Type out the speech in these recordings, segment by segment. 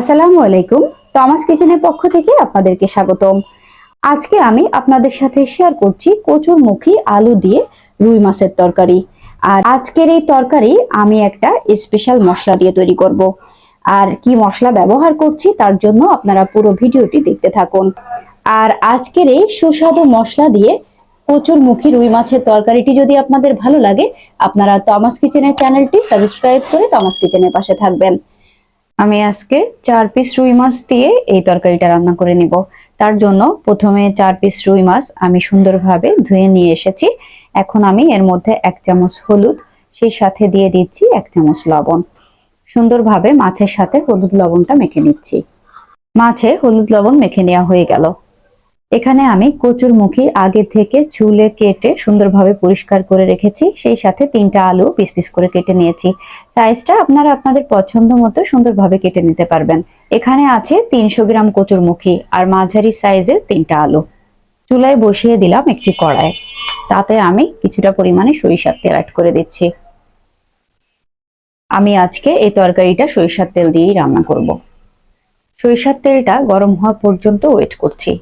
আসসালামু আলাইকুম টমাস কিচেনের পক্ষ থেকে আপনাদেরকে স্বাগতম। আজকে আমি আপনাদের সাথে শেয়ার করছি কচুর মুখী আলু দিয়ে রুই মাছের তরকারি। আর আজকের এই তরকারি আমি একটা স্পেশাল মশলা দিয়ে তৈরি করব। আর কি মশলা ব্যবহার করছি তার জন্য আপনারা পুরো ভিডিওটি দেখতে থাকুন। আর আজকের এই সুস্বাদু মশলা দিয়ে কচুর মুখী রুই মাছের তরকারিটি যদি আপনাদের ভালো লাগে, আপনারা টমাস কিচেনের চ্যানেলটি সাবস্ক্রাইব করে টমাস কিচেনের পাশে থাকবেন। আমি আজকে চার পিস রুই মাছ দিয়ে এই তরকারিটা রান্না করে নিব। তার জন্য প্রথমে চার পিস রুই মাছ আমি সুন্দরভাবে ধুয়ে নিয়ে এসেছি। এখন আমি এর মধ্যে এক চামচ হলুদ, সেই সাথে দিয়ে দিচ্ছি এক চামচ লবণ। সুন্দরভাবে মাছের সাথে হলুদ লবণটা মেখে নিচ্ছি। মাছে হলুদ লবণ মেখে নেওয়া হয়ে গেল। এখানে আমি কচুর মুখী আগে থেকে চুলে কেটে সুন্দরভাবে পরিষ্কার করে রেখেছি। সেই সাথে তিনটা আলু পিস পিস করে কেটে নিয়েছি। সাইজটা আপনারা আপনাদের পছন্দ মতো সুন্দরভাবে কেটে নিতে পারবেন। এখানে আছে তিনশো গ্রাম কচুর মুখী আর মাঝারি সাইজের তিনটা আলু। চুলায় বসিয়ে দিলাম একটি কড়াই। তাতে আমি কিছুটা পরিমাণে সরিষার তেল অ্যাড করে দিচ্ছি। আমি আজকে এই তরকারিটা সরিষার তেল দিয়েই রান্না করব। সরিষার তেলটা গরম হওয়া পর্যন্ত ওয়েট করছি।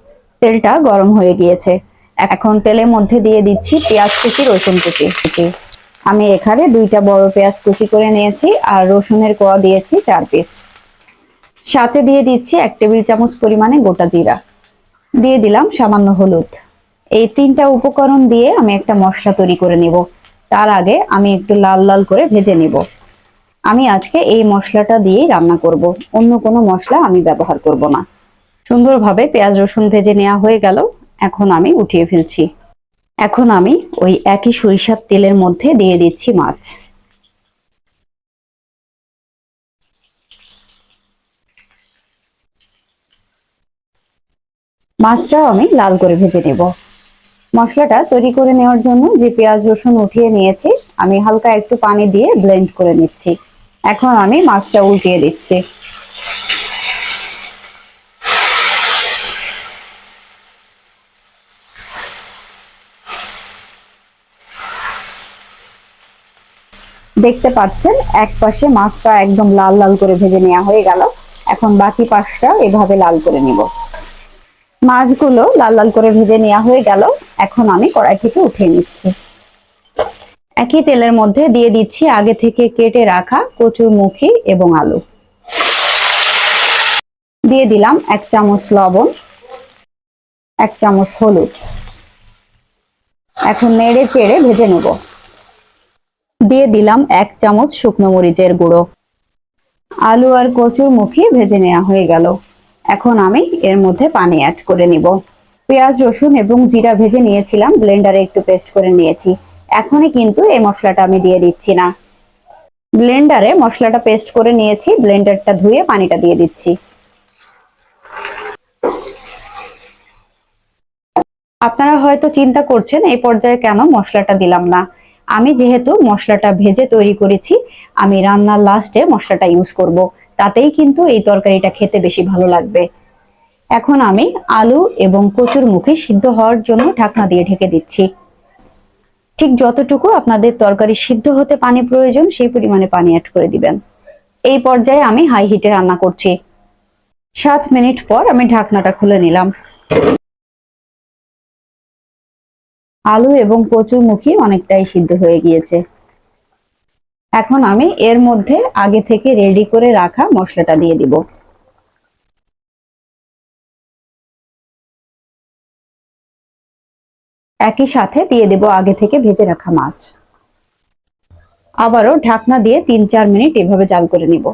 তেলটা গরম হয়ে গিয়েছে। এখন তেলের মধ্যে দিয়ে দিচ্ছি পেঁয়াজ কুচি, রসুন কুচি। আমি এখানে দুইটা বড় পেঁয়াজ কুচি করে নিয়েছি আর রসুনের কোয়া দিয়েছি চার পিস। সাথে দিয়ে দিচ্ছি এক টেবিল চামচ পরিমাণে গোটা জিরা। দিয়ে দিলাম সামান্য হলুদ। এই তিনটা উপকরণ দিয়ে আমি একটা মশলা তৈরি করে নিব। তার আগে আমি একটু লাল লাল করে ভেজে নিব। আমি আজকে এই মশলাটা দিয়েই রান্না করব। অন্য কোনো মশলা আমি ব্যবহার করব না। সুন্দরভাবে পেঁয়াজ রসুন ভেজে নেওয়া হয়ে গেল। এখন আমি উঠিয়ে ফেলছি। এখন আমি ওই একই সরিষার তেলের মধ্যে দিয়ে দিচ্ছি মাছ। মাছটাও আমি লাল করে ভেজে নেব। মশলাটা তৈরি করে নেওয়ার জন্য যে পেঁয়াজ রসুন উঠিয়ে নিয়েছি, আমি হালকা একটু পানি দিয়ে ব্লেন্ড করে নিচ্ছি। এখন আমি মাছটা উল্টিয়ে দিচ্ছি। দেখতে পাচ্ছেন, এক পাশে মাছটা একদম লাল লাল করে ভেজে নেওয়া হয়ে গেল। এখন বাকি পাশটা এভাবে লাল করে নিব। মাছগুলো লাল লাল করে ভেজে নেওয়া হয়ে গেল। এখন আমি কড়াই থেকে উঠিয়ে নিচ্ছি। একই তেলের মধ্যে দিয়ে দিচ্ছি আগে থেকে কেটে রাখা কচুর মুখী এবং আলু। দিয়ে দিলাম এক চামচ লবণ, এক চামচ হলুদ। এখন নেড়ে চেড়ে ভেজে নেব। দিয়ে দিলাম এক চামচ শুকনো মরিচের গুঁড়ো। আলু আর কচুর মুখী ভেজে নেওয়া হয়ে গেল। এখন আমি এর মধ্যে পানি অ্যাড করে নিব। পেঁয়াজ, রসুন এবং জিরা ভেজে নিয়েছিলাম ব্লেন্ডারে একটু পেস্ট করে নিয়েছি। এখনই কিন্তু এই মশলাটা আমি দিয়ে দিচ্ছি না। ব্লেন্ডারে মশলাটা পেস্ট করে নিয়েছি ব্লেন্ডারটা ধুয়ে পানিটা দিয়ে দিচ্ছি। আপনারা হয়তো চিন্তা করছেন, এই পর্যায়ে কেন মশলাটা দিলাম না? আমি যেহেতু মশলাটা ভেজে তৈরি করেছি, আমি রান্নার লাস্টে মশলাটা ইউজ করব। তাতেই কিন্তু এই তরকারিটা খেতে বেশি ভালো লাগবে। এখন আমি আলু এবং কচুর মুখে সিদ্ধ হওয়ার জন্য ঢাকনা দিয়ে ঢেকে দিচ্ছি। ঠিক যতটুকু আপনাদের তরকারি সিদ্ধ হতে পানি প্রয়োজন, সেই পরিমাণে পানি অ্যাড করে দিবেন। এই পর্যায়ে আমি হাই হিটে রান্না করছি। সাত মিনিট পর আমি ঢাকনাটা খুলে নিলাম। আলু এবং কচুর মুখী অনেকটাই সিদ্ধ হয়ে গিয়েছে। এখন আমি এর মধ্যে আগে থেকে রেডি করে রাখা মশলাটা দিয়ে দিব। একই সাথে দিয়ে দেব আগে থেকে ভেজে রাখা মাছ। আবারও ঢাকনা দিয়ে তিন চার মিনিট এভাবে জাল করে নিব।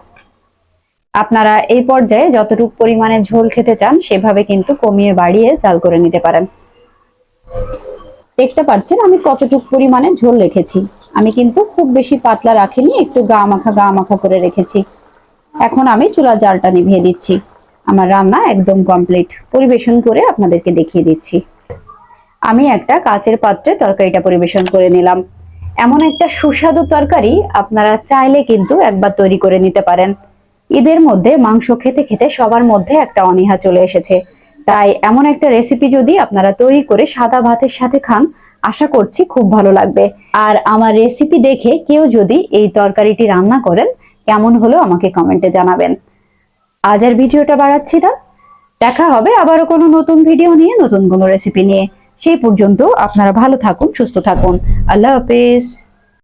আপনারা এই পর্যায়ে যতটুকু পরিমাণে ঝোল খেতে চান, সেভাবে কিন্তু কমিয়ে বাড়িয়ে জাল করে নিতে পারেন। দেখতে পাচ্ছেন, আমি কতটুকু পরিমাণে ঝোল রেখেছি। আমি কিন্তু খুব বেশি পাতলা রাখিনি, একটু গা মাখা গা মাখা করে রেখেছি। এখন আমি চুলা জালটা নিভিয়ে দিচ্ছি। আমার রান্না একদম কমপ্লিট পরিবেশন করে আপনাদেরকে দেখিয়ে দিচ্ছি। আমি একটা কাচের পাত্রে তরকারিটা পরিবেশন করে নিলাম। এমন একটা সুস্বাদু তরকারি আপনারা চাইলে কিন্তু একবার তৈরি করে নিতে পারেন। ঈদের মধ্যে মাংস খেতে খেতে সবার মধ্যে একটা অনীহা চলে এসেছে। তাই এমন একটা রেসিপি যদি আপনারা তৈরি করে সাদা ভাতের সাথে খান, আশা করছি খুব ভালো লাগবে। আর আমার রেসিপি দেখে কেউ যদি এই তরকারিটি রান্না করেন, কেমন হলো আমাকে কমেন্টে জানাবেন। আজ আর ভিডিওটা বাড়াচ্ছি না। দেখা হবে আবারও কোনো নতুন ভিডিও নিয়ে, নতুন কোনো রেসিপি নিয়ে। সেই পর্যন্ত আপনারা ভালো থাকুন, সুস্থ থাকুন। আল্লাহ হাফেজ।